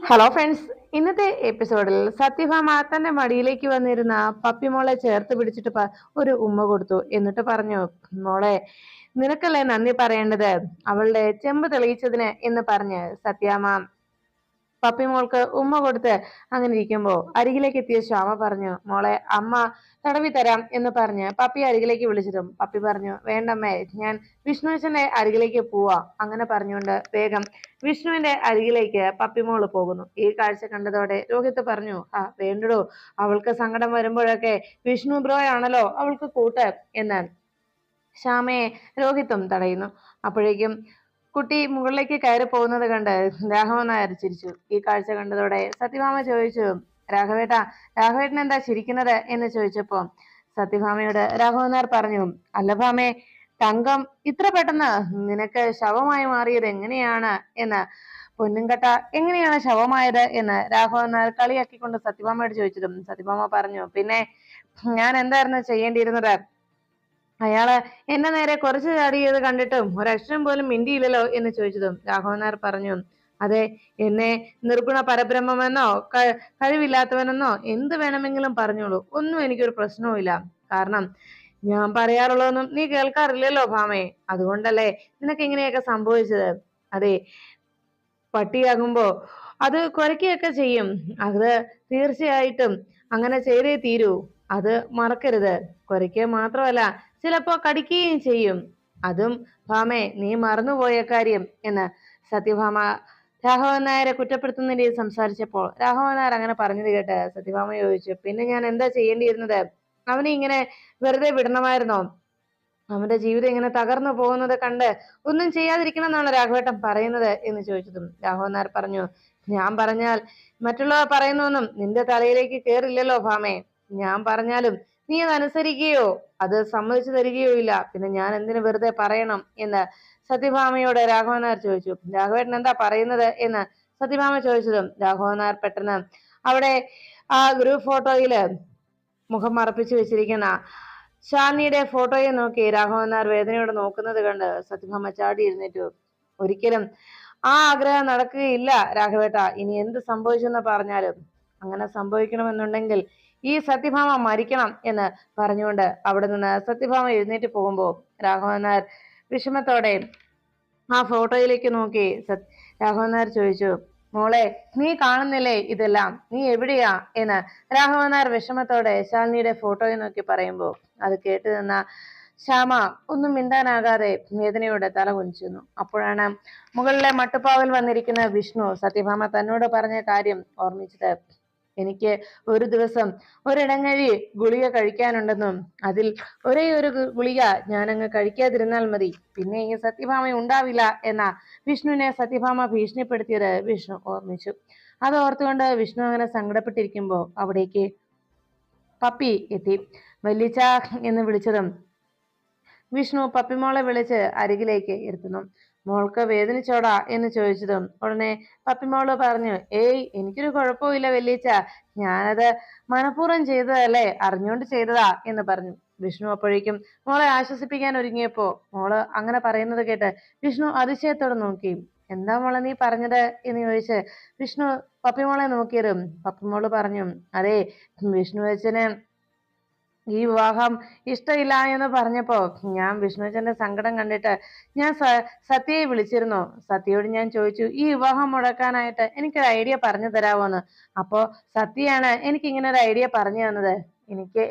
Hello friends ഇന്നത്തെ എപ്പിസോഡിൽ സത്യഭാമ തന്റെ മടിയിലേക്ക് വന്നിരുന്ന പപ്പിമോളെ ചേർത്ത് പിടിച്ചിട്ട് ഒരു ഉമ്മ കൊടുത്തു. എന്നിട്ട് പറഞ്ഞു മോളെ നിനക്കല്ലേ നന്ദി പറയേണ്ടത്? അവളുടെ ചെമ്പ് തെളിയിച്ചതിന് എന്ന് പറഞ്ഞ് സത്യാമ്മ പപ്പിമോൾക്ക് ഉമ്മ കൊടുത്ത് അങ്ങനെ ഇരിക്കുമ്പോ അരികിലേക്ക് എത്തിയ ശ്യാമ പറഞ്ഞു മോളെ അമ്മ തടവി തരാം എന്ന് പറഞ്ഞ് പപ്പി അരികിലേക്ക് വിളിച്ചതും പപ്പി പറഞ്ഞു വേണ്ടമ്മേ ഞാൻ വിഷ്ണുവിന്റെ അരികിലേക്ക് പോവാ അങ്ങനെ പറഞ്ഞുകൊണ്ട് വേഗം വിഷ്ണുവിന്റെ അരികിലേക്ക് പപ്പി പപ്പിമോൾ പോകുന്നു. ഈ കാഴ്ച കണ്ടതോടെ രോഹിത്ത് പറഞ്ഞു ആ വേണ്ടടോ അവൾക്ക് സങ്കടം വരുമ്പോഴൊക്കെ വിഷ്ണു ബ്രോ ആണല്ലോ അവൾക്ക് കൂട്ട് എന്ന് ശ്യാമയെ രോഹിത്തും തടയുന്നു. അപ്പോഴേക്കും കുട്ടി മുകളിലേക്ക് കയറി പോകുന്നത് കണ്ട് രാഘവൻ നായർ ചിരിച്ചു. ഈ കാഴ്ച കണ്ടതോടെ സത്യഭാമ ചോദിച്ചു രാഘവേട്ടാ രാഘവേട്ടൻ എന്താ ചിരിക്കുന്നത്? എന്ന് ചോദിച്ചപ്പോ സത്യഭാമയോട് രാഘവൻ നായർ പറഞ്ഞു അല്ല ഭാമേ തങ്കം ഇത്ര പെട്ടെന്ന് നിനക്ക് ശവമായി മാറിയത് എങ്ങനെയാണ്? എന്ന്. പൊന്നുംകട്ട എങ്ങനെയാണ് ശവമായത്? എന്ന് രാഘവൻ നായർ കളിയാക്കിക്കൊണ്ട് സത്യഭാമയോട് ചോദിച്ചതും സത്യഭാമ പറഞ്ഞു പിന്നെ ഞാൻ എന്തായിരുന്നു ചെയ്യേണ്ടിയിരുന്നത്? അയാൾ എന്നെ നേരെ കുറച്ച് ചാടിയത് കണ്ടിട്ടും ഒരക്ഷരം പോലും മിണ്ടിയില്ലല്ലോ എന്ന് ചോദിച്ചതും രാഘവൻ നായർ പറഞ്ഞു അതെ എന്നെ നിർഗുണ പരബ്രഹ്മമെന്നോ കഴിവില്ലാത്തവനെന്നോ എന്ത് വേണമെങ്കിലും പറഞ്ഞോളൂ ഒന്നും എനിക്കൊരു പ്രശ്നവുമില്ല കാരണം ഞാൻ പറയാറുള്ളതൊന്നും നീ കേൾക്കാറില്ലല്ലോ ഭാമേ. അതുകൊണ്ടല്ലേ നിനക്ക് ഇങ്ങനെയൊക്കെ സംഭവിച്ചത്. അതെ പട്ടിയാകുമ്പോ അത് കുരയ്ക്കുകയൊക്കെ ചെയ്യും. അത് തീർച്ചയായിട്ടും അങ്ങനെ ചെയ്തേ തീരൂ. അത് മറക്കരുത്. കുരയ്ക്കുക മാത്രമല്ല ചിലപ്പോ കടിക്കുകയും ചെയ്യും. അതും ഭാമേ നീ മറന്നുപോയ കാര്യം എന്ന് സത്യഭാമ രാഘവൻ നായരെ കുറ്റപ്പെടുത്തുന്ന രീതി സംസാരിച്ചപ്പോൾ രാഘവൻ നായർ അങ്ങനെ പറഞ്ഞത് കേട്ട് സത്യഭാമ ചോദിച്ചു പിന്നെ ഞാൻ എന്താ ചെയ്യേണ്ടിയിരുന്നത്? അവനെ ഇങ്ങനെ വെറുതെ വിടണമായിരുന്നോ? അവന്റെ ജീവിതം ഇങ്ങനെ തകർന്നു പോകുന്നത് കണ്ട് ഒന്നും ചെയ്യാതിരിക്കണം എന്നാണ് രാഘവേട്ടൻ പറയുന്നത്? എന്ന് ചോദിച്ചതും രാഘവൻ നായർ പറഞ്ഞു ഞാൻ പറഞ്ഞാൽ മറ്റുള്ളവർ പറയുന്നൊന്നും നിന്റെ തലയിലേക്ക് കേറില്ലല്ലോ ഭാമേ. ഞാൻ പറഞ്ഞാലും നീ അത് അനുസരിക്കുകയോ അത് സമ്മതിച്ചു തരികയോ ഇല്ല. പിന്നെ ഞാൻ എന്തിനു വെറുതെ പറയണം എന്ന് സത്യഭാമയോട് രാഘവൻ നായർ ചോദിച്ചു. രാഘവേട്ടൻ എന്താ പറയുന്നത് എന്ന് സത്യഭാമ ചോദിച്ചതും രാഘവൻ നായർ പെട്ടെന്ന് അവിടെ ആ ഗ്രൂപ്പ് ഫോട്ടോയിൽ മുഖം മറപ്പിച്ചു വെച്ചിരിക്കുന്ന ഷാനിയുടെ ഫോട്ടോയെ നോക്കി രാഘവൻ നായർ വേദനയോടെ നോക്കുന്നത് കണ്ട് സത്യഭാമ ചാടി ഇരുന്നിട്ടു ഒരിക്കലും ആ ആഗ്രഹം നടക്കുകയില്ല രാഘവേട്ട. ഇനി എന്ത് സംഭവിച്ചെന്ന് പറഞ്ഞാലും അങ്ങനെ സംഭവിക്കണമെന്നുണ്ടെങ്കിൽ ഈ സത്യഭാമ മരിക്കണം എന്ന് പറഞ്ഞുകൊണ്ട് അവിടെ നിന്ന് സത്യഭാമ എഴുന്നേറ്റ് പോകുമ്പോൾ രാഘവൻ വിഷമത്തോടെ ആ ഫോട്ടോയിലേക്ക് നോക്കി. രാഘവൻ നായർ ചോദിച്ചു മോളെ നീ കാണുന്നില്ലേ ഇതെല്ലാം? നീ എവിടെയാ? എന്ന് രാഘവൻ നായർ വിഷമത്തോടെ ശാലിനിയുടെ ഫോട്ടോയെ നോക്കി പറയുമ്പോൾ അത് കേട്ടു നിന്ന ശ്യാമ ഒന്നും മിണ്ടാനാകാതെ വേദനയോടെ തല കുനിച്ചിരുന്നു. അപ്പോഴാണ് മുകളിലെ മട്ടുപ്പാവിൽ വന്നിരിക്കുന്ന വിഷ്ണു സത്യഭാമ തന്നോട് പറഞ്ഞ കാര്യം ഓർമ്മിച്ചത്. എനിക്ക് ഒരു ദിവസം ഒരിടങ്ങഴി ഗുളിക കഴിക്കാനുണ്ടെന്നും അതിൽ ഒരേ ഒരു ഗുളിക ഞാനങ്ങ് കഴിക്കാതിരുന്നാൽ മതി. പിന്നെ ഈ സത്യഭാമ ഉണ്ടാവില്ല എന്ന വിഷ്ണുവിനെ സത്യഭാമ ഭീഷണിപ്പെടുത്തിയത് വിഷ്ണു ഓർമ്മിച്ചു. അത് ഓർത്തുകൊണ്ട് വിഷ്ണു അങ്ങനെ സങ്കടപ്പെട്ടിരിക്കുമ്പോൾ അവിടേക്ക് പപ്പി എത്തി. വല്ലിച്ച എന്ന് വിളിച്ചതും വിഷ്ണു പപ്പിമോളെ വിളിച്ച് അരികിലേക്ക് ഇരുത്തുന്നു മോൾക്ക് വേദനിച്ചോടാ എന്ന് ചോദിച്ചതും ഉടനെ പപ്പിമോൾ പറഞ്ഞു ഏയ് എനിക്കൊരു കുഴപ്പമില്ല വല്യച്ച ഞാനത് മനഃപൂർവം ചെയ്തതല്ലേ അറിഞ്ഞുകൊണ്ട് ചെയ്തതാ എന്ന് പറഞ്ഞു. വിഷ്ണു അപ്പോഴേക്കും മോളെ ആശ്വസിപ്പിക്കാൻ ഒരുങ്ങിയപ്പോ മോൾ അങ്ങനെ പറയുന്നത് കേട്ട് വിഷ്ണു അതിശയത്തോടെ നോക്കി. എന്താ മോളെ നീ പറഞ്ഞത്? എന്ന് ചോദിച്ച് വിഷ്ണു പപ്പിമോളെ നോക്കിയതും പപ്പിമോൾ പറഞ്ഞു അതെ വിഷ്ണു അച്ഛന് ഈ വിവാഹം ഇഷ്ടമില്ല എന്ന് പറഞ്ഞപ്പോ ഞാൻ വിഷ്ണുച്ചന്റെ സങ്കടം കണ്ടിട്ട് ഞാൻ സത്യയെ വിളിച്ചിരുന്നു. സത്യയോട് ഞാൻ ചോദിച്ചു ഈ വിവാഹം മുടക്കാനായിട്ട് എനിക്ക് ഒരു ഐഡിയ പറഞ്ഞു തരാമോന്ന് അപ്പോ സത്യയാണ് എനിക്ക് ഇങ്ങനെ ഒരു ഐഡിയ പറഞ്ഞു തന്നത്. എനിക്ക്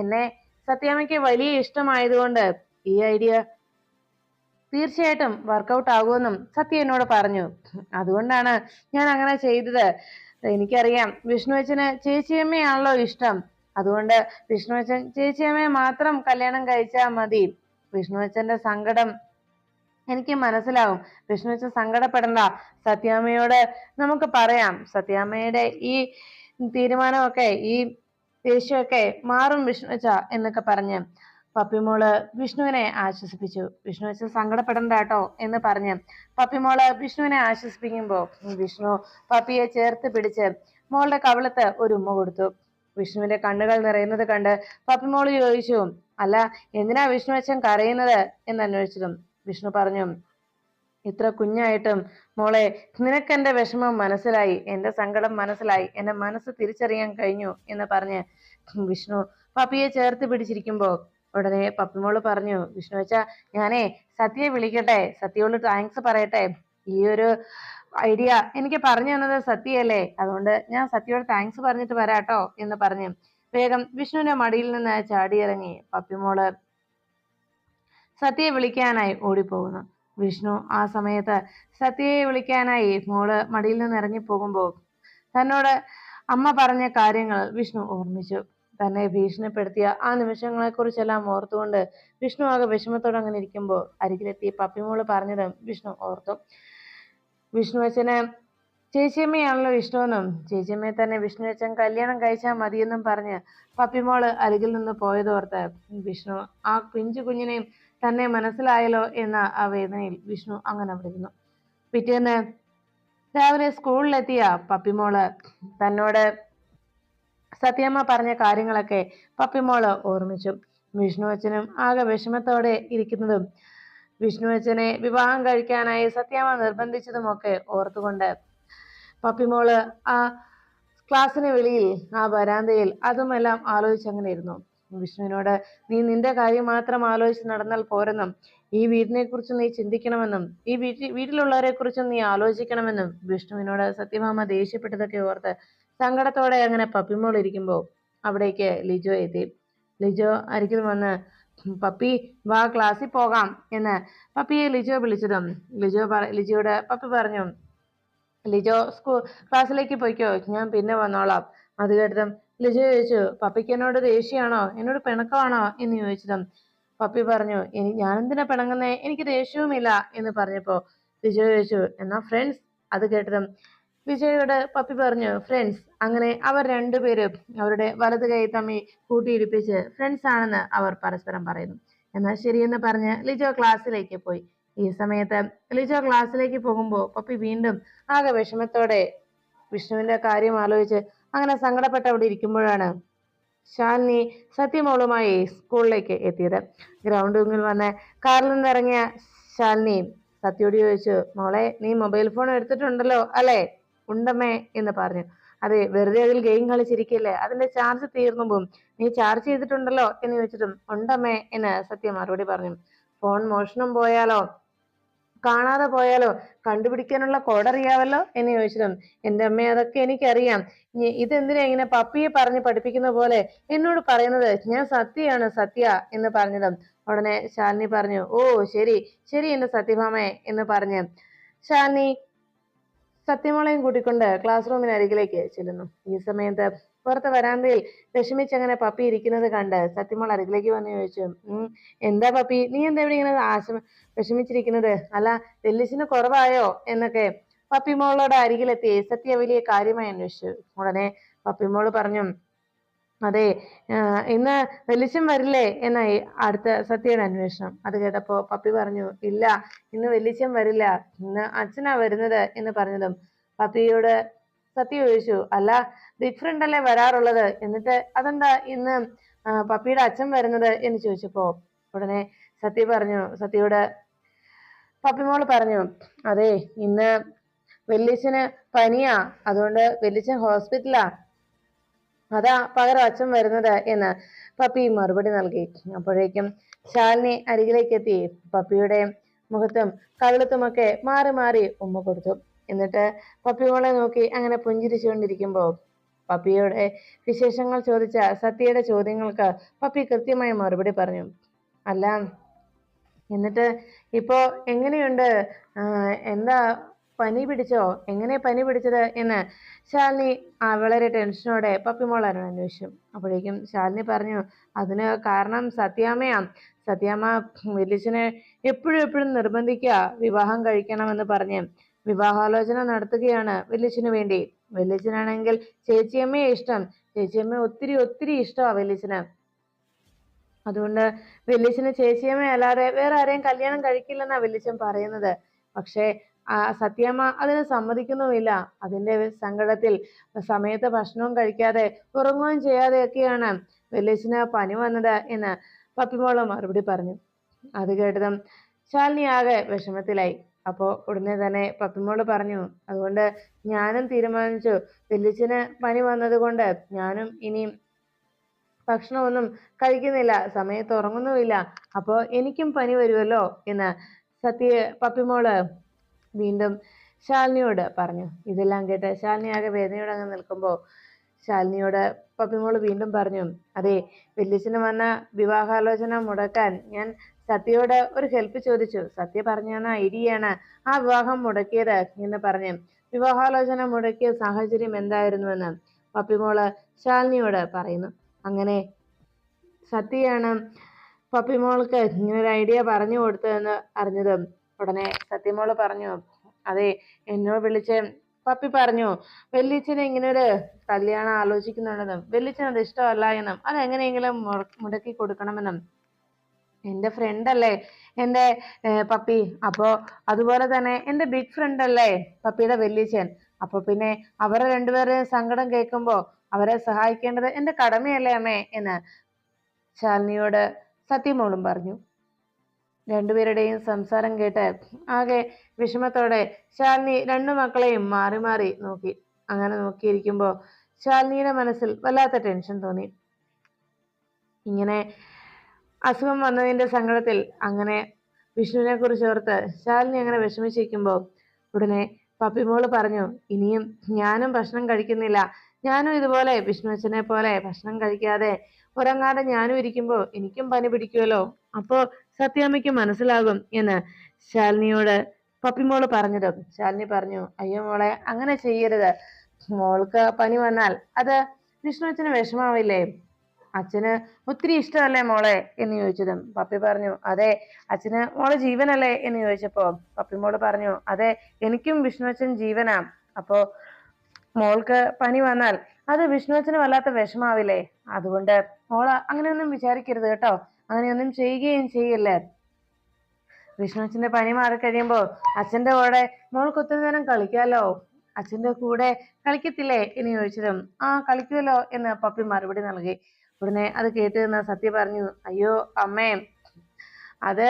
എന്നെ സത്യാമ്മയ്ക്ക് വലിയ ഇഷ്ടമായതുകൊണ്ട് ഈ ഐഡിയ തീർച്ചയായിട്ടും വർക്കൗട്ട് ആകുമെന്നും സത്യ എന്നോട് പറഞ്ഞു. അതുകൊണ്ടാണ് ഞാൻ അങ്ങനെ ചെയ്തത്. എനിക്കറിയാം വിഷ്ണുവച്ചന് ചേച്ചിയമ്മയാണല്ലോ ഇഷ്ടം. അതുകൊണ്ട് വിഷ്ണു അച്ഛൻ ചേച്ചിയമ്മയെ മാത്രം കല്യാണം കഴിച്ചാൽ മതി. വിഷ്ണു അച്ഛന്റെ സങ്കടം എനിക്ക് മനസ്സിലാവും. വിഷ്ണു അച്ഛൻ സങ്കടപ്പെടണ്ട. സത്യാമ്മയോട് നമുക്ക് പറയാം. സത്യാമ്മയുടെ ഈ തീരുമാനമൊക്കെ ഈ ദേഷ്യമൊക്കെ മാറും വിഷ്ണു അച്ഛ എന്നൊക്കെ പറഞ്ഞ് പപ്പിമോൾ വിഷ്ണുവിനെ ആശ്വസിപ്പിച്ചു. വിഷ്ണുവച്ചൻ സങ്കടപ്പെടണ്ട കേട്ടോ എന്ന് പറഞ്ഞ് പപ്പിമോൾ വിഷ്ണുവിനെ ആശ്വസിപ്പിക്കുമ്പോ വിഷ്ണു പപ്പിയെ ചേർത്ത് പിടിച്ച് മോളുടെ കവിളത്ത് ഒരു ഉമ്മ കൊടുത്തു. വിഷ്ണുവിന്റെ കണ്ണുകൾ നിറയുന്നത് കണ്ട് പപ്പിമോൾ ചോദിച്ചു അല്ല എന്തിനാ വിഷ്ണു അച്ഛൻ കരയുന്നത്? എന്ന് അന്വേഷിച്ചതും വിഷ്ണു പറഞ്ഞു ഇത്ര കുഞ്ഞായിട്ടും മോളെ നിനക്കെന്റെ വിഷമം മനസ്സിലായി എന്റെ സങ്കടം മനസ്സിലായി എന്റെ മനസ്സ് തിരിച്ചറിയാൻ കഴിഞ്ഞു എന്ന് പറഞ്ഞ് വിഷ്ണു പപ്പിയെ ചേർത്ത് പിടിച്ചിരിക്കുമ്പോ ഉടനെ പപ്പിമോൾ പറഞ്ഞു വിഷ്ണു വെച്ചാ ഞാനേ സത്യയെ വിളിക്കട്ടെ സത്യയോട് താങ്ക്സ് പറയട്ടെ ഈ ഒരു ഐഡിയ. എനിക്ക് പറഞ്ഞു തന്നത് സത്യയല്ലേ അതുകൊണ്ട് ഞാൻ സത്യയോട് താങ്ക്സ് പറഞ്ഞിട്ട് വരാട്ടോ എന്ന് പറഞ്ഞു. വേഗം വിഷ്ണുവിന്റെ മടിയിൽ നിന്ന് ചാടിയിറങ്ങി പപ്പിമോൾ സത്യയെ വിളിക്കാനായി ഓടിപ്പോകുന്നു. വിഷ്ണു ആ സമയത്ത് സത്യയെ വിളിക്കാനായി മോൾ മടിയിൽ നിന്ന് ഇറങ്ങി ഇറങ്ങിപ്പോകുമ്പോൾ തന്നോട് അമ്മ പറഞ്ഞ കാര്യങ്ങൾ വിഷ്ണു ഓർമ്മിച്ചു. തന്നെ ഭീഷണിപ്പെടുത്തിയ ആ നിമിഷങ്ങളെക്കുറിച്ചെല്ലാം ഓർത്തുകൊണ്ട് വിഷ്ണു ആകെ വിഷമത്തോടെ അങ്ങനെ ഇരിക്കുമ്പോൾ അരികിലെത്തി പപ്പിമോൾ പറഞ്ഞതും വിഷ്ണു ഓർത്തു. വിഷ്ണു അച്ഛന് ചേച്ചിയമ്മയാണല്ലോ ഇഷ്ടമെന്നും ചേച്ചിയമ്മയെ തന്നെ വിഷ്ണു അച്ഛൻ കല്യാണം കഴിച്ചാൽ മതിയെന്നും പറഞ്ഞ് പപ്പിമോൾ അരികിൽ നിന്ന് പോയതോർത്ത് വിഷ്ണു ആ പിഞ്ചു കുഞ്ഞിനെയും തന്നെ മനസ്സിലായല്ലോ എന്ന ആ വേദനയിൽ വിഷ്ണു അങ്ങനെ വിളിക്കുന്നു. പിറ്റേന്ന് രാവിലെ സ്കൂളിലെത്തിയ പപ്പിമോൾ തന്നോട് സത്യമ്മ പറഞ്ഞ കാര്യങ്ങളൊക്കെ പപ്പിമോൾ ഓർമ്മിച്ചു. വിഷ്ണു അച്ഛനും ആകെ വിഷമത്തോടെ ഇരിക്കുന്നതും വിഷ്ണു അച്ഛനെ വിവാഹം കഴിക്കാനായി സത്യമ്മ നിർബന്ധിച്ചതുമൊക്കെ ഓർത്തുകൊണ്ട് പപ്പിമോൾ ആ ക്ലാസ്സിന് വെളിയിൽ ആ വരാന്തയിൽ അതുമെല്ലാം ആലോചിച്ചങ്ങനെ ഇരുന്നു വിഷ്ണുവിനോട് നീ നിന്റെ കാര്യം മാത്രം ആലോചിച്ച് നടന്നാൽ പോരെന്നും ഈ വീടിനെ കുറിച്ച് നീ ചിന്തിക്കണമെന്നും ഈ വീട്ടിൽ വീട്ടിലുള്ളവരെ കുറിച്ചും നീ ആലോചിക്കണമെന്നും വിഷ്ണുവിനോട് സത്യഭാമ ദേഷ്യപ്പെട്ടതൊക്കെ ഓർത്ത് സങ്കടത്തോടെ അങ്ങനെ പപ്പിമോൾ ഇരിക്കുമ്പോൾ അവിടേക്ക് ലിജോ എത്തി. ലിജോ അരികിൽ വന്ന് പപ്പി വാ ക്ലാസ്സിൽ പോകാം എന്ന്. പപ്പിയെ ലിജോ വിളിച്ചതും ലിജോ ലിജിയോട് പപ്പി പറഞ്ഞു ലിജോ സ്കൂൾ ക്ലാസ്സിലേക്ക് പോയിക്കോ ഞാൻ പിന്നെ വന്നോളാം. അത് കേട്ടതും ലിജോ ചോദിച്ചു പപ്പിക്ക് എന്നോട് ദേഷ്യമാണോ? എന്നോട് പിണക്കമാണോ? എന്ന് ചോദിച്ചതും പപ്പി പറഞ്ഞു ഇനി ഞാൻ എന്തിനാ പിണങ്ങുന്നേ? എനിക്ക് ദേഷ്യവുമില്ല എന്ന് പറഞ്ഞപ്പോ ലിജോ ചോദിച്ചു എന്നാ ഫ്രണ്ട്സ് അത് കേട്ടതും വിജയോട് പപ്പി പറഞ്ഞു ഫ്രണ്ട്സ് അങ്ങനെ അവർ രണ്ടുപേരും അവരുടെ വലത് കൈ തമ്മി കൂട്ടിയിടിപ്പിച്ച് ഫ്രണ്ട്സ് ആണെന്ന് അവർ പരസ്പരം പറയുന്നു. എന്നാൽ ശരിയെന്ന് പറഞ്ഞ് ലിജോ ക്ലാസ്സിലേക്ക് പോയി. ഈ സമയത്ത് ലിജോ ക്ലാസ്സിലേക്ക് പോകുമ്പോൾ പപ്പി വീണ്ടും ആകെ വിഷമത്തോടെ വിഷ്ണുവിന്റെ കാര്യം ആലോചിച്ച് അങ്ങനെ സങ്കടപ്പെട്ട് അവിടെ ഇരിക്കുമ്പോഴാണ് ശാലിനി സത്യമോളുമായി സ്കൂളിലേക്ക് എത്തിയത്. ഗ്രൗണ്ട് മുന്നിൽ വന്ന് കാറിൽ നിന്നിറങ്ങിയ ശാലിനി സത്യോട് ചോദിച്ചു മോളെ നീ മൊബൈൽ ഫോൺ എടുത്തിട്ടുണ്ടല്ലോ അല്ലേ? ഉണ്ടമ്മേ എന്ന് പറഞ്ഞു. അതെ വെറുതെ അതിൽ ഗെയിം കളിച്ചിരിക്കല്ലേ? അതിന്റെ ചാർജ് തീർന്നു പോകും നീ ചാർജ് ചെയ്തിട്ടുണ്ടല്ലോ എന്ന് ചോദിച്ചിട്ടും ഉണ്ടമ്മേ എന്ന് സത്യ മറുപടി പറഞ്ഞു. ഫോൺ മോഷണം പോയാലോ? കാണാതെ പോയാലോ? കണ്ടുപിടിക്കാനുള്ള കോഡറിയാവല്ലോ എന്ന് ചോദിച്ചതും എന്റെ അമ്മ അതൊക്കെ എനിക്കറിയാം. ഇതെന്തിനാ ഇങ്ങനെ പപ്പിയെ പറഞ്ഞ് പഠിപ്പിക്കുന്ന പോലെ എന്നോട് പറയുന്നത്? ഞാൻ സത്യയാണ് സത്യ എന്ന് പറഞ്ഞതും ഉടനെ ശാലിനി പറഞ്ഞു ഓ ശരി ശരി എന്റെ സത്യഭാമേ എന്ന് പറഞ്ഞു. ശാലിനി സത്യമോളയും കൂട്ടിക്കൊണ്ട് ക്ലാസ് റൂമിന് അരികിലേക്ക് ചെല്ലുന്നു. ഈ സമയത്ത് പുറത്ത് വരാന്തയിൽ വിഷമിച്ചങ്ങനെ പപ്പി ഇരിക്കുന്നത് കണ്ട് സത്യമോൾ അരികിലേക്ക് വന്ന് ചോദിച്ചു എന്താ പപ്പി? നീ എന്താ ഇവിടെ ഇങ്ങനെ ആശ വിഷമിച്ചിരിക്കുന്നത്? അല്ല ഡെല്ലിസിന് കുറവായോ? എന്നൊക്കെ പപ്പിമോളോട് അരികിലെത്തി സത്യ വലിയ കാര്യമായി അന്വേഷിച്ചു. ഉടനെ പപ്പിമോൾ പറഞ്ഞു അതെ. ഇന്ന് വെളിച്ചം വരില്ലേ എന്നായി അടുത്ത സത്യയുടെ അന്വേഷണം. അത് കേട്ടപ്പോ പപ്പി പറഞ്ഞു ഇല്ല ഇന്ന് വെളിച്ചം വരില്ല. ഇന്ന് അച്ഛനാ വരുന്നത് എന്ന് പറഞ്ഞതും പപ്പിയോട് സത്യ ചോദിച്ചു അല്ല ബിഗ് ഫ്രണ്ട് അല്ലേ വരാറുള്ളത്? എന്നിട്ട് അതെന്താ ഇന്ന് പപ്പിയുടെ അച്ഛൻ വരുന്നത്? എന്ന് ചോദിച്ചപ്പോ ഉടനെ സത്യ പറഞ്ഞു സത്യയോട് പപ്പിമോൾ പറഞ്ഞു അതെ ഇന്ന് വെല്ലിച്ചന് പനിയാ. അതുകൊണ്ട് വെല്ലിച്ചൻ ഹോസ്പിറ്റലാ. അതാ പകരം അച്ഛൻ വരുന്നത് എന്ന് പപ്പി മറുപടി നൽകി. അപ്പോഴേക്കും ശാലിനി അരികിലേക്ക് എത്തി. പപ്പിയുടെ മുഖത്തും കവിളത്തുമൊക്കെ മാറി മാറി ഉമ്മ കൊടുത്തു. എന്നിട്ട് പപ്പി മോളെ നോക്കി അങ്ങനെ പുഞ്ചിരിച്ചുകൊണ്ടിരിക്കുമ്പോൾ പപ്പിയുടെ വിശേഷങ്ങൾ ചോദിച്ച സത്യയുടെ ചോദ്യങ്ങൾക്ക് പപ്പി കൃത്യമായി മറുപടി പറഞ്ഞു. അല്ല എന്നിട്ട് ഇപ്പോ എങ്ങനെയുണ്ട്? എന്താ പനി പിടിച്ചോ? എങ്ങനെ പനി പിടിച്ചത് എന്ന് ശാലിനി വളരെ ടെൻഷനോടെ പപ്പിമോളാരോട് അന്വേഷിച്ചു. അപ്പോഴേക്കും ശാലിനി പറഞ്ഞു അതിന് കാരണം സത്യാമ്മയാ. സത്യാമ്മ വലിയച്ഛനെ എപ്പോഴും എപ്പോഴും നിർബന്ധിക്കുക. വിവാഹം കഴിക്കണമെന്ന് പറഞ്ഞ് വിവാഹാലോചന നടത്തുകയാണ് വലിയച്ഛന് വേണ്ടി. വലിയച്ഛനാണെങ്കിൽ ചേച്ചിയമ്മയെ ഇഷ്ടം. ചേച്ചിയമ്മ ഒത്തിരി ഒത്തിരി ഇഷ്ടമാണ് വലിയച്ഛന്. അതുകൊണ്ട് വലിയച്ഛന് ചേച്ചിയമ്മ അല്ലാതെ വേറെ ആരെയും കല്യാണം കഴിക്കില്ലെന്നാ വലിയച്ഛൻ പറയുന്നത്. പക്ഷേ സത്യമ്മ അതിന് സമ്മതിക്കുന്നുമില്ല. അതിന്റെ സങ്കടത്തിൽ സമയത്ത് ഭക്ഷണവും കഴിക്കാതെ ഉറങ്ങുകയും ചെയ്യാതെയൊക്കെയാണ് വല്യച്ഛന് പനി വന്നത് എന്ന് പപ്പിമോൾ മറുപടി പറഞ്ഞു. അത് കേട്ടതും ശാലിനി ആകെ വിഷമത്തിലായി. അപ്പോൾ ഉടനെ തന്നെ പപ്പിമോൾ പറഞ്ഞു അതുകൊണ്ട് ഞാനും തീരുമാനിച്ചു. വെല്ലിച്ചിന് പനി വന്നതുകൊണ്ട് ഞാനും ഇനിയും ഭക്ഷണമൊന്നും കഴിക്കുന്നില്ല. സമയത്ത് ഉറങ്ങുന്നുമില്ല. അപ്പോൾ എനിക്കും പനി വരുമല്ലോ എന്ന് സത്യ പപ്പിമോൾ വീണ്ടും ശാലിനിയോട് പറഞ്ഞു. ഇതെല്ലാം കേട്ട് ശാലിനി ആകെ വേദനയോടെ അങ്ങ് നിൽക്കുമ്പോൾ ശാലിനിയോട് പപ്പിമോൾ വീണ്ടും പറഞ്ഞു അതെ വല്യച്ഛന് വന്ന വിവാഹാലോചന മുടക്കാൻ ഞാൻ സത്യയോട് ഒരു ഹെൽപ്പ് ചോദിച്ചു. സത്യ പറഞ്ഞു ഐഡിയാണ് ആ വിവാഹം മുടക്കിയത് എന്ന് പറഞ്ഞു വിവാഹാലോചന മുടക്കിയ സാഹചര്യം എന്തായിരുന്നുവെന്ന് പപ്പിമോൾ ശാലിനിയോട് പറയുന്നു. അങ്ങനെ സത്യയാണ് പപ്പിമോൾക്ക് ഇങ്ങനെ ഒരു ഐഡിയ പറഞ്ഞു കൊടുത്തതെന്ന് അറിഞ്ഞതും ഉടനെ സത്യമോൾ പറഞ്ഞു അതെ എന്നോട് വിളിച്ച് പപ്പി പറഞ്ഞു വെല്ലിച്ചനെ ഇങ്ങനെ ഒരു കല്യാണം ആലോചിക്കുന്നുണ്ടെന്നും വെല്ലിച്ചന് അത് ഇഷ്ടമല്ല എന്നും അത് എങ്ങനെയെങ്കിലും മുടക്കി കൊടുക്കണമെന്നും. എന്റെ ഫ്രണ്ട് അല്ലേ എന്റെ പപ്പി അപ്പോ അതുപോലെ തന്നെ എന്റെ ബിഗ് ഫ്രണ്ട് അല്ലേ പപ്പിയുടെ വെല്ലിച്ചൻ അപ്പൊ പിന്നെ അവരെ രണ്ടുപേരെയും സങ്കടം കേൾക്കുമ്പോ അവരെ സഹായിക്കേണ്ടത് എന്റെ കടമയല്ലേ അമ്മേ എന്ന് ശാലിനിയോട് സത്യമോളും പറഞ്ഞു. രണ്ടുപേരുടെയും സംസാരം കേട്ട് ആകെ വിഷമത്തോടെ ശാലിനി രണ്ടു മക്കളെയും മാറി മാറി നോക്കി. അങ്ങനെ നോക്കിയിരിക്കുമ്പോൾ ശാലിനിയുടെ മനസ്സിൽ വല്ലാത്ത ടെൻഷൻ തോന്നി. ഇങ്ങനെ അസുഖം വന്നതിന്റെ സങ്കടത്തിൽ അങ്ങനെ വിഷ്ണുവിനെ കുറിച്ച് ഓർത്ത് ശാലിനി അങ്ങനെ വിഷമിച്ചിരിക്കുമ്പോൾ ഉടനെ പപ്പിമോൾ പറഞ്ഞു ഇനിയും ഞാനും ഭക്ഷണം കഴിക്കുന്നില്ല. ഞാനും ഇതുപോലെ വിഷ്ണു അച്ഛനെ പോലെ ഭക്ഷണം കഴിക്കാതെ ഉറങ്ങാതെ ഞാനും ഇരിക്കുമ്പോൾ എനിക്കും പനി പിടിക്കുമല്ലോ അപ്പോ സത്യാമ്മയ്ക്ക് മനസ്സിലാകും എന്ന് ശാലിനിയോട് പപ്പിമോൾ പറഞ്ഞതും. ശാലിനി പറഞ്ഞു അയ്യോ മോളെ അങ്ങനെ ചെയ്യരുത്. മോൾക്ക് പനി വന്നാൽ അത് വിഷ്ണു അച്ഛന് വിഷമാവില്ലേ? അച്ഛന് ഒത്തിരി ഇഷ്ടമല്ലേ മോളെ? എന്ന് ചോദിച്ചതും പപ്പി പറഞ്ഞു അതെ അച്ഛന് മോളെ ജീവനല്ലേ? എന്ന് ചോദിച്ചപ്പോ പപ്പിമോൾ പറഞ്ഞു അതെ എനിക്കും വിഷ്ണു അച്ഛൻ ജീവനാ. അപ്പോ മോൾക്ക് പനി വന്നാൽ അത് വിഷ്ണു അച്ഛന് വല്ലാത്ത വിഷമാവില്ലേ? അതുകൊണ്ട് മോൾ അങ്ങനെയൊന്നും വിചാരിക്കരുത് കേട്ടോ. അങ്ങനെയൊന്നും ചെയ്യുകയും ചെയ്യല്ലേ. അച്ഛന്റെ പനി മാറിക്കഴിയുമ്പോൾ അച്ഛന്റെ കൂടെ മോൾക്ക് ഒത്തിരി നേരം കളിക്കാമല്ലോ? അച്ഛന്റെ കൂടെ കളിക്കത്തില്ലേ? എന്ന് ചോദിച്ചതും ആ കളിക്കുമല്ലോ എന്ന് പപ്പി മറുപടി നൽകി. ഉടനെ അത് കേട്ട് നിന്ന് സത്യ പറഞ്ഞു അയ്യോ അമ്മേ അത്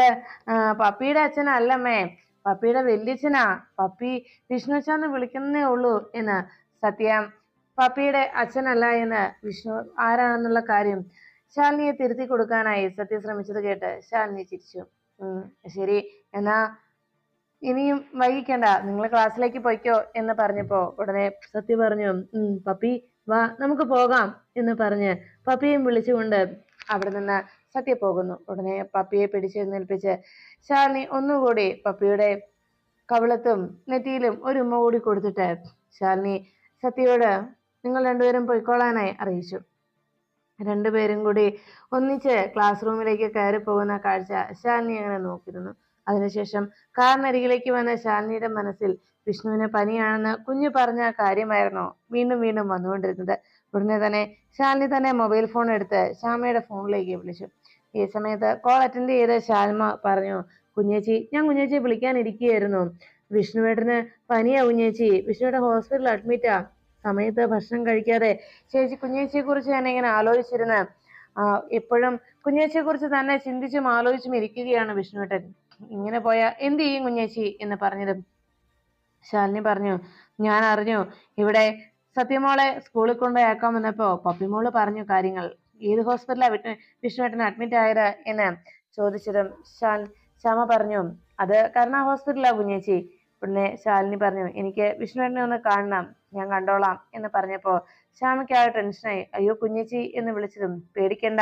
പപ്പിയുടെ അച്ഛനല്ലമ്മേ പപ്പിയുടെ വല്യച്ഛനാ പപ്പി വിഷ്ണുച്ചാന്ന് വിളിക്കുന്നേ ഉള്ളൂ എന്ന് സത്യ പപ്പിയുടെ അച്ഛനല്ല എന്ന് വിഷ്ണു ആരാണെന്നുള്ള കാര്യം ശാലിനിയെ തിരുത്തി കൊടുക്കാനായി സത്യ ശ്രമിച്ചത് കേട്ട് ശാലിനി ചിരിച്ചു. ശരി. എന്നാ ഇനിയും വൈകിക്കണ്ട. നിങ്ങൾ ക്ലാസ്സിലേക്ക് പോയിക്കോ എന്ന് പറഞ്ഞപ്പോ ഉടനെ സത്യ പറഞ്ഞു പപ്പി വാ നമുക്ക് പോകാം എന്ന് പറഞ്ഞ് പപ്പിയും വിളിച്ചുകൊണ്ട് അവിടെ നിന്ന് സത്യ പോകുന്നു. ഉടനെ പപ്പിയെ പിടിച്ചെഴുന്നേൽപ്പിച്ച് ശാലിനി ഒന്നുകൂടി പപ്പിയുടെ കവിളത്തും നെറ്റിയിലും ഒരു ഉമ്മ കൂടി കൊടുത്തിട്ട് ശാലിനി സത്യയോട് നിങ്ങൾ രണ്ടുപേരും പൊയ്ക്കോളാനായി അറിയിച്ചു. രണ്ടുപേരും കൂടി ഒന്നിച്ച് ക്ലാസ് റൂമിലേക്ക് കയറി പോകുന്ന കാഴ്ച ശാലിനി അങ്ങനെ നോക്കിയിരുന്നു. അതിനുശേഷം കാറിനരികിലേക്ക് വന്ന ശാലിനിയുടെ മനസ്സിൽ വിഷ്ണുവിന് പനിയാണെന്ന് കുഞ്ഞു പറഞ്ഞ കാര്യമായിരുന്നു വീണ്ടും വീണ്ടും വന്നുകൊണ്ടിരുന്നത്. ഉടനെ തന്നെ ശാലിനി തന്നെ മൊബൈൽ ഫോൺ എടുത്ത് ശ്യാമയുടെ ഫോണിലേക്ക് വിളിച്ചു. ഈ സമയത്ത് കോൾ അറ്റൻഡ് ചെയ്ത ശാൽമ പറഞ്ഞു കുഞ്ഞേച്ചി ഞാൻ കുഞ്ഞേച്ചിയെ വിളിക്കാനിരിക്കുകയായിരുന്നു വിഷ്ണുവേട്ടന് പനിയാ കുഞ്ഞേച്ചി. വിഷ്ണുവേട്ടൻ ഹോസ്പിറ്റലിൽ അഡ്മിറ്റാ സമയത്ത് ഭക്ഷണം കഴിക്കാതെ ചേച്ചി കുഞ്ഞേച്ചിയെ കുറിച്ച് ഞാൻ ഇങ്ങനെ ആലോചിച്ചിരുന്ന്. എപ്പോഴും കുഞ്ഞേച്ചിയെ കുറിച്ച് തന്നെ ചിന്തിച്ചും ആലോചിച്ചും ഇരിക്കുകയാണ് വിഷ്ണുവേട്ടൻ. ഇങ്ങനെ പോയാ എന്ത് ചെയ്യും കുഞ്ഞേച്ചി എന്ന് പറഞ്ഞത്. ശാലിനി പറഞ്ഞു ഞാൻ അറിഞ്ഞു. ഇവിടെ സത്യമോളെ സ്കൂളിൽ കൊണ്ടുപോയാക്കാൻ വന്നപ്പോ പപ്പിമോൾ പറഞ്ഞു കാര്യങ്ങൾ. ഏത് ഹോസ്പിറ്റലാ വിട്ട് വിഷ്ണുവേട്ടൻ അഡ്മിറ്റ് ആയത് എന്ന് ചോദിച്ചതും ശാൽ ശ്യാമ പറഞ്ഞു അത് കരുണ ഹോസ്പിറ്റലാ കുഞ്ഞേച്ചി. ഉടനെ ശാലിനി പറഞ്ഞു എനിക്ക് വിഷ്ണുവേട്ടനെ ഒന്ന് കാണണം ഞാൻ കണ്ടോളാം എന്ന് പറഞ്ഞപ്പോൾ ശ്യാമയ്ക്ക് ആ ടെൻഷനായി. അയ്യോ കുഞ്ഞേച്ചി എന്ന് വിളിച്ചതും പേടിക്കണ്ട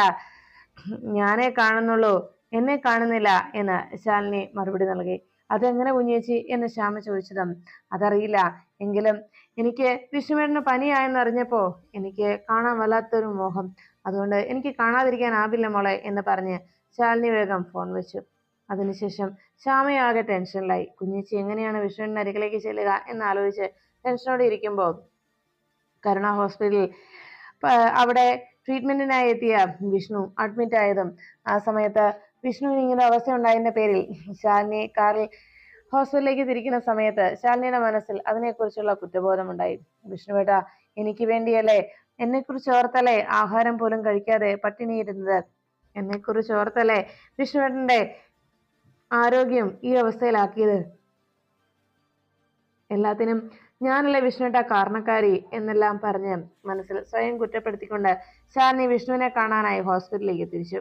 ഞാനേ കാണുന്നുള്ളൂ എന്നെ കാണുന്നില്ല എന്ന് ശാലിനി മറുപടി നൽകി. അതെങ്ങനെ കുഞ്ഞേച്ചി എന്ന് ശ്യാമ ചോദിച്ചതും അതറിയില്ല എങ്കിലും എനിക്ക് വിഷ്ണുവേട്ടന് പനിയായെന്ന് അറിഞ്ഞപ്പോ എനിക്ക് കാണാൻ വല്ലാത്തൊരു മോഹം. അതുകൊണ്ട് എനിക്ക് കാണാതിരിക്കാൻ കാണാതിരിക്കാനാവില്ല മോളെ എന്ന് പറഞ്ഞ് ശാലിനി വേഗം ഫോൺ വെച്ചു. അതിനുശേഷം ശ്യാമയാകെ ടെൻഷനിലായി. കുഞ്ഞിച്ചി എങ്ങനെയാണ് വിഷ്ണുവിന്റെ അരികിലേക്ക് ചെല്ലുക? എന്നാലോചിച്ച് ടെൻഷനോടെ ഇരിക്കുമ്പോൾ കരുണ ഹോസ്പിറ്റലിൽ അവിടെ ട്രീറ്റ്മെന്റിനായി എത്തിയ വിഷ്ണു അഡ്മിറ്റ് ആയതും ആ സമയത്ത് വിഷ്ണുവിന് ഇങ്ങനെ അവസ്ഥ ഉണ്ടായതിന്റെ പേരിൽ ശാലിനി കാറിൽ ഹോസ്പിറ്റലിലേക്ക് തിരിക്കുന്ന സമയത്ത് ശാലിനിയുടെ മനസ്സിൽ അതിനെക്കുറിച്ചുള്ള കുറ്റബോധമുണ്ടായി. വിഷ്ണുവേട്ട എനിക്ക് വേണ്ടിയല്ലേ? എന്നെക്കുറിച്ച് ഓർത്തല്ലേ ആഹാരം പോലും കഴിക്കാതെ പട്ടിണിയിരുന്നത്? എന്നെക്കുറിച്ച് ഓർത്തല്ലേ വിഷ്ണുവേട്ടന്റെ ആരോഗ്യം ഈ അവസ്ഥയിലാക്കിയത്. എല്ലാത്തിനും ഞാനല്ലേ വിഷ്ണുവിന്റെ കാരണക്കാരി എന്നെല്ലാം പറഞ്ഞ് മനസ്സിൽ സ്വയം കുറ്റപ്പെടുത്തിക്കൊണ്ട് ശാലിനി വിഷ്ണുവിനെ കാണാനായി ഹോസ്പിറ്റലിലേക്ക് തിരിച്ചു.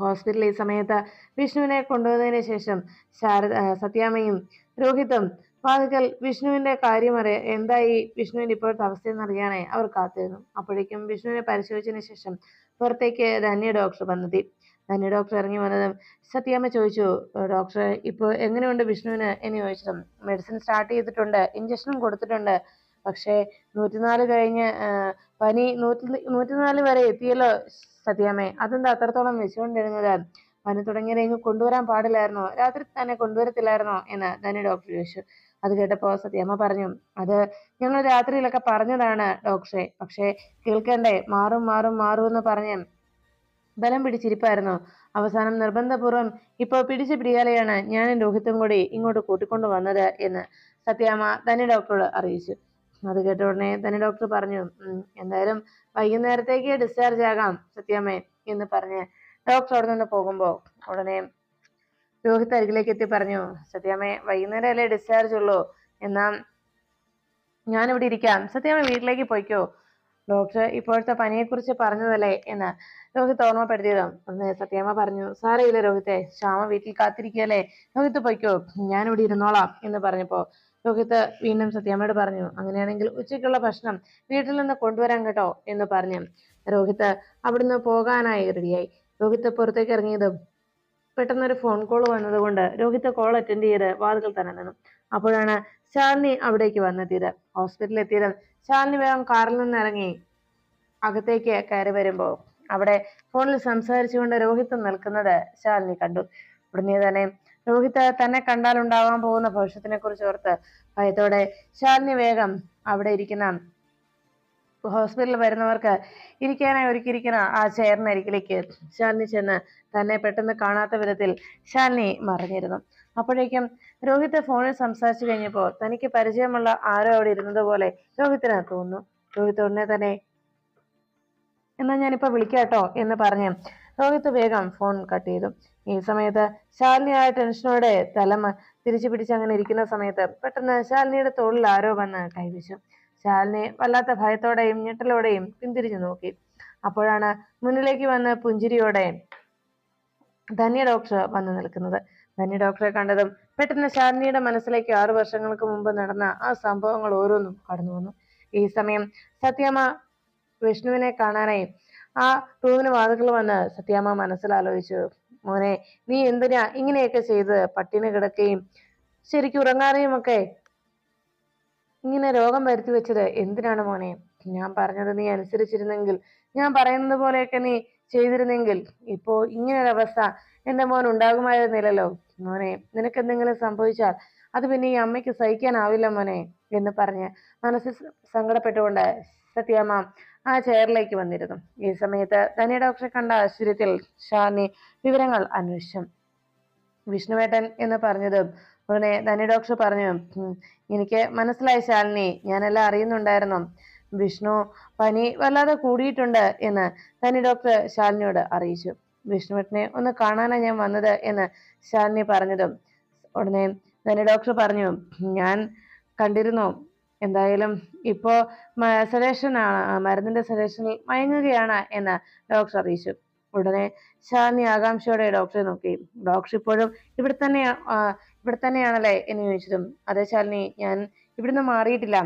ഹോസ്പിറ്റലിൽ ഈ സമയത്ത് വിഷ്ണുവിനെ കൊണ്ടുവന്നതിന് ശേഷം ശാരദ സത്യാമ്മയും രോഹിത്തും വാതിക്കൽ വിഷ്ണുവിന്റെ കാര്യം അറിയ എന്തായി വിഷ്ണുവിന്റെ ഇപ്പോഴത്തെ അവസ്ഥയെന്ന് അറിയാനായി അവർ കാത്തിരുന്നു. അപ്പോഴേക്കും വിഷ്ണുവിനെ പരിശോധിച്ചതിന് ശേഷം പുറത്തേക്ക് ധന്യ ഡോക്ടർ വന്നെത്തി. ധന്യ ഡോക്ടർ ഇറങ്ങി വന്നതും. സത്യാമ്മ ചോദിച്ചു ഡോക്ടർ ഇപ്പോൾ എങ്ങനെയുണ്ട് വിഷ്ണുവിന്? എന്ന് ചോദിച്ചതും മെഡിസിൻ സ്റ്റാർട്ട് ചെയ്തിട്ടുണ്ട് ഇഞ്ചക്ഷനും കൊടുത്തിട്ടുണ്ട്. പക്ഷേ നൂറ്റിനാല് കഴിഞ്ഞ് പനി നൂറ്റി നൂറ്റിനാല് വരെ എത്തിയല്ലോ സത്യാമ്മേ. അതെന്താ അത്രത്തോളം വെച്ചുകൊണ്ടിരുന്നത് പനി തുടങ്ങിയത് ഇങ്ങ് കൊണ്ടുവരാൻ പാടില്ലായിരുന്നോ? രാത്രി തന്നെ കൊണ്ടുവരത്തില്ലായിരുന്നോ? എന്ന് ധന്യ ഡോക്ടർ ചോദിച്ചു. അത് കേട്ടപ്പോൾ സത്യമ്മ പറഞ്ഞു അത് ഞങ്ങൾ രാത്രിയിലൊക്കെ പറഞ്ഞതാണ് ഡോക്ടറെ പക്ഷേ കേൾക്കണ്ടേ? മാറും മാറും മാറും എന്ന് പറഞ്ഞ് ബലം പിടിച്ചിരിപ്പായിരുന്നു. അവസാനം നിർബന്ധപൂർവം ഇപ്പോൾ പിടിച്ചു പിടിയാലെയാണ് ഞാനും രോഹിത്തും കൂടി ഇങ്ങോട്ട് കൂട്ടിക്കൊണ്ടു വന്നത് എന്ന് സത്യാമ്മ തന്നെ ഡോക്ടറോട് അറിയിച്ചു. അത് കേട്ട ഉടനെ തന്നെ ഡോക്ടർ പറഞ്ഞു എന്തായാലും വൈകുന്നേരത്തേക്ക് ഡിസ്ചാർജ് ആകാം സത്യാമ്മേ എന്ന് പറഞ്ഞ് ഡോക്ടർ അവിടെ നിന്ന് പോകുമ്പോൾ ഉടനെ രോഹിത് അരികിലേക്ക് എത്തി പറഞ്ഞു സത്യാമ്മേ വൈകുന്നേരം അല്ലേ ഡിസ്ചാർജ് ഉള്ളൂ. എന്നാ ഞാനിവിടെ ഇരിക്കാം. സത്യാമ്മ വീട്ടിലേക്ക് പോയിക്കോ. ഡോക്ടർ ഇപ്പോഴത്തെ പനിയെക്കുറിച്ച് പറഞ്ഞതല്ലേ എന്ന് രോഹിത് ഓർമ്മപ്പെടുത്തിയതും. ഒന്ന് സത്യാമ്മ പറഞ്ഞു സാരയില്ല രോഹിത്തെ ശ്യാമ വീട്ടിൽ കാത്തിരിക്കുകയല്ലേ? രോഹിത്ത് പൊയ്ക്കോ ഞാനിവിടെ ഇരുന്നോളാം എന്ന് പറഞ്ഞപ്പോ രോഹിത്ത് വീണ്ടും സത്യാമ്മയോട് പറഞ്ഞു അങ്ങനെയാണെങ്കിൽ ഉച്ചയ്ക്കുള്ള ഭക്ഷണം വീട്ടിൽ നിന്ന് കൊണ്ടുവരാൻ കേട്ടോ എന്ന് പറഞ്ഞു. രോഹിത്ത് അവിടുന്ന് പോകാനായി റെഡിയായി. രോഹിത്ത് പുറത്തേക്ക് ഇറങ്ങിയതും പെട്ടെന്നൊരു ഫോൺ കോൾ വന്നതുകൊണ്ട് രോഹിത് കോൾ അറ്റൻഡ് ചെയ്ത് വാതിൽ തന്നെ നിന്നു. അപ്പോഴാണ് ശാലിനി അവിടേക്ക് വന്നെത്തിയത് ഹോസ്പിറ്റലിൽ എത്തിയത് ശാലിനി വേഗം കാറിൽ നിന്ന് ഇറങ്ങി അകത്തേക്ക് കയറി വരുമ്പോൾ അവിടെ ഫോണിൽ സംസാരിച്ചുകൊണ്ട് രോഹിത് നിൽക്കുന്നത് ശാലിനി കണ്ടു. ഉടനെ തന്നെ രോഹിത് തന്നെ കണ്ടാൽ ഉണ്ടാവാൻ പോകുന്ന ഭവിഷ്യത്തിനെ കുറിച്ച് ഓർത്ത് ഭയത്തോടെ ശാലിനി വേഗം അവിടെ ഇരിക്കുന്ന ഹോസ്പിറ്റലിൽ വരുന്നവർക്ക് ഇരിക്കാനായി ഒരുക്കിയിരിക്കുന്ന ആ ചെയറിനരികിലേക്ക് ശാലിനി ചെന്ന് തന്നെ പെട്ടെന്ന് കാണാത്ത വിധത്തിൽ ശാലിനി മറിഞ്ഞിരുന്നു. അപ്പോഴേക്കും രോഹിത്തെ ഫോണിൽ സംസാരിച്ചു കഴിഞ്ഞപ്പോൾ തനിക്ക് പരിചയമുള്ള ആരോ അവിടെ ഇരുന്നത് പോലെ രോഹിത്തിന് തോന്നുന്നു. രോഹിത് ഉടനെ തന്നെ എന്നാൽ ഞാനിപ്പോൾ വിളിക്കാട്ടോ എന്ന് പറഞ്ഞ് രോഹിത്ത് വേഗം ഫോൺ കട്ട് ചെയ്തു. ഈ സമയത്ത് ശാലിനി ആ ടെൻഷനോടെ തലമ തിരിച്ചു പിടിച്ച് അങ്ങനെ ഇരിക്കുന്ന സമയത്ത് പെട്ടെന്ന് ശാലിനിയുടെ തോളിൽ ആരോ വന്ന് കൈവച്ചു. ശാലിനി വല്ലാത്ത ഭയത്തോടെയും ഞെട്ടലോടെയും പിന്തിരിഞ്ഞു നോക്കി. അപ്പോഴാണ് മുന്നിലേക്ക് വന്ന് പുഞ്ചിരിയോടെ ധന്യ ഡോക്ടർ വന്നു നിൽക്കുന്നത്. ധന്യ ഡോക്ടറെ കണ്ടതും പെട്ടെന്ന് ശാലിനിയുടെ മനസ്സിലേക്ക് ആറു വർഷങ്ങൾക്ക് മുമ്പ് നടന്ന ആ സംഭവങ്ങൾ ഓരോന്നും കടന്നു വന്നു. ഈ സമയം സത്യമ്മ വിഷ്ണുവിനെ കാണാനായി ആ റൂമിന് വാതുക്കൾ വന്ന് സത്യാമ്മ മനസ്സിലാലോചിച്ചു. മോനെ നീ എന്തിനാ ഇങ്ങനെയൊക്കെ ചെയ്ത് പട്ടിണി കിടക്കുകയും ശരിക്കും ഉറങ്ങാതെയും ഒക്കെ ഇങ്ങനെ രോഗം വരുത്തി വെച്ചത് എന്തിനാണ് മോനെ? ഞാൻ പറഞ്ഞത് നീ അനുസരിച്ചിരുന്നെങ്കിൽ ഞാൻ പറയുന്നത് പോലെയൊക്കെ നീ ചെയ്തിരുന്നെങ്കിൽ ഇപ്പോ ഇങ്ങനൊരവസ്ഥ എന്റെ മോൻ ഉണ്ടാകുമായിരുന്നില്ലല്ലോ. മോനെ നിനക്ക് എന്തെങ്കിലും സംഭവിച്ചാൽ അത് പിന്നെ ഈ അമ്മയ്ക്ക് സഹിക്കാനാവില്ല മോനെ എന്ന് പറഞ്ഞ് മനസ്സിൽ സങ്കടപ്പെട്ടുകൊണ്ട് സത്യാമ്മ ആ ചെയറിലേക്ക് വന്നിരുന്നു. ഈ സമയത്ത് ധനി ഡോക്ടറെ കണ്ട ആശ്ചര്യത്തിൽ ഷാനി വിവരങ്ങൾ അന്വേഷിച്ചു. വിഷ്ണുവേട്ടൻ എന്ന് പറഞ്ഞതും. ഉടനെ ധനി ഡോക്ടർ പറഞ്ഞു എനിക്ക് മനസ്സിലായി ശാലിനി ഞാനെല്ലാം അറിയുന്നുണ്ടായിരുന്നു. വിഷ്ണു പനി വല്ലാതെ കൂടിയിട്ടുണ്ട് എന്ന് ധനി ഡോക്ടർ ശാലിനിയോട് അറിയിച്ചു. വിഷ്ണുവേട്ടനെ ഒന്ന് കാണാനാണ് ഞാൻ വന്നത് എന്ന് ശാലിനി പറഞ്ഞതും ഉടനെ ധനി ഡോക്ടർ പറഞ്ഞു ഞാൻ കണ്ടിരുന്നു. എന്തായാലും ഇപ്പോ സജഷനാണ് മരുന്നിന്റെ സജഷനിൽ മയങ്ങുകയാണ് എന്ന് ഡോക്ടർ അറിയിച്ചു. ഉടനെ ശാലിനി ആകാംക്ഷയോടെ ഡോക്ടറെ നോക്കി. ഡോക്ടർ ഇപ്പോഴും ഇവിടെ തന്നെ ഇവിടെ തന്നെയാണല്ലേ എന്ന് ചോദിച്ചതും. അതെ ശാലിനി ഞാൻ ഇവിടുന്ന് മാറിയിട്ടില്ല.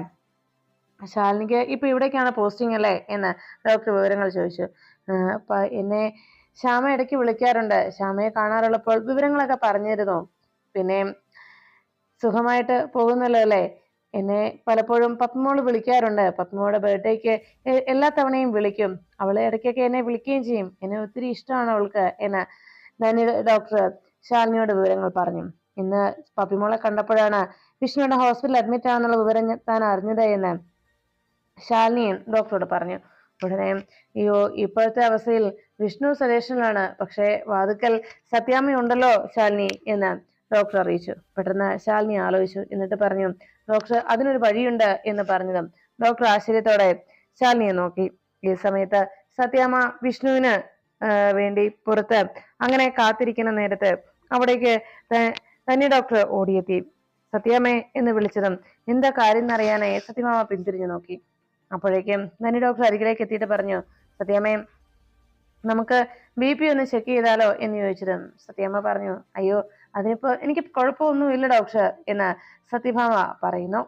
ശാലിനിക്ക് ഇപ്പൊ ഇവിടേക്കാണ് പോസ്റ്റിംഗ് അല്ലേ എന്ന് ഡോക്ടർ വിവരങ്ങൾ ചോദിച്ചു. അപ്പൊ എന്നെ ശ്യാമ ഇടയ്ക്ക് വിളിക്കാറുണ്ട്. ശ്യാമയെ കാണാറുള്ളപ്പോൾ വിവരങ്ങളൊക്കെ പറഞ്ഞിരുന്നു. പിന്നെ സുഖമായിട്ട് പോകുന്നല്ലോ അല്ലേ? എന്നെ പലപ്പോഴും പത്മോൾ വിളിക്കാറുണ്ട്. പത്മോളുടെ ബർത്ത്ഡേക്ക് എല്ലാ തവണയും വിളിക്കും. അവളെ ഇടയ്ക്കൊക്കെ എന്നെ വിളിക്കുകയും ചെയ്യും. എന്നെ ഒത്തിരി ഇഷ്ടമാണ് അവൾക്ക് എന്ന് ധനി ഡോക്ടർ ശാലിനിയോട് വിവരങ്ങൾ പറഞ്ഞു. ഇന്ന് പപ്പിമോളെ കണ്ടപ്പോഴാണ് വിഷ്ണുവിടെ ഹോസ്പിറ്റലിൽ അഡ്മിറ്റ് ആണെന്നുള്ള വിവരം താൻ അറിഞ്ഞത് എന്ന് ശാലിനിയും ഡോക്ടറോട് പറഞ്ഞു. ഉടനെ അയ്യോ ഇപ്പോഴത്തെ അവസ്ഥയിൽ വിഷ്ണു സജഷനിലാണ് പക്ഷേ വാതുക്കൽ സത്യാമ്മയുണ്ടല്ലോ ശാലിനി എന്ന് ഡോക്ടർ അറിയിച്ചു. പെട്ടെന്ന് ശാലിനി ആലോചിച്ചു. എന്നിട്ട് പറഞ്ഞു ഡോക്ടർ അതിനൊരു വഴിയുണ്ട് എന്ന് പറഞ്ഞതും ഡോക്ടർ ആശ്ചര്യത്തോടെ ശാലിനിയെ നോക്കി. ഈ സമയത്ത് സത്യാമ്മ വിഷ്ണുവിന് വേണ്ടി പുറത്ത് അങ്ങനെ കാത്തിരിക്കുന്ന നേരത്ത് അവിടേക്ക് തന്നെ ഡോക്ടർ ഓടിയെത്തി. സത്യാമ്മേ എന്ന് വിളിച്ചതും എന്താ കാര്യം എന്നറിയാനായി? സത്യമാമ പിന്തിരിഞ്ഞു നോക്കി. അപ്പോഴേക്കും നന്ദി ഡോക്ടർ അരികിലേക്ക് എത്തിയിട്ട് പറഞ്ഞു സത്യാമ്മേ നമുക്ക് ബി പി ഒന്ന് ചെക്ക് ചെയ്താലോ? എന്ന് ചോദിച്ചതും സത്യാമ്മ പറഞ്ഞു അയ്യോ അതിനിപ്പോ എനിക്ക് കുഴപ്പമൊന്നും ഇല്ല ഡോക്ടർ എന്ന് സത്യഭാമ പറയുന്നു.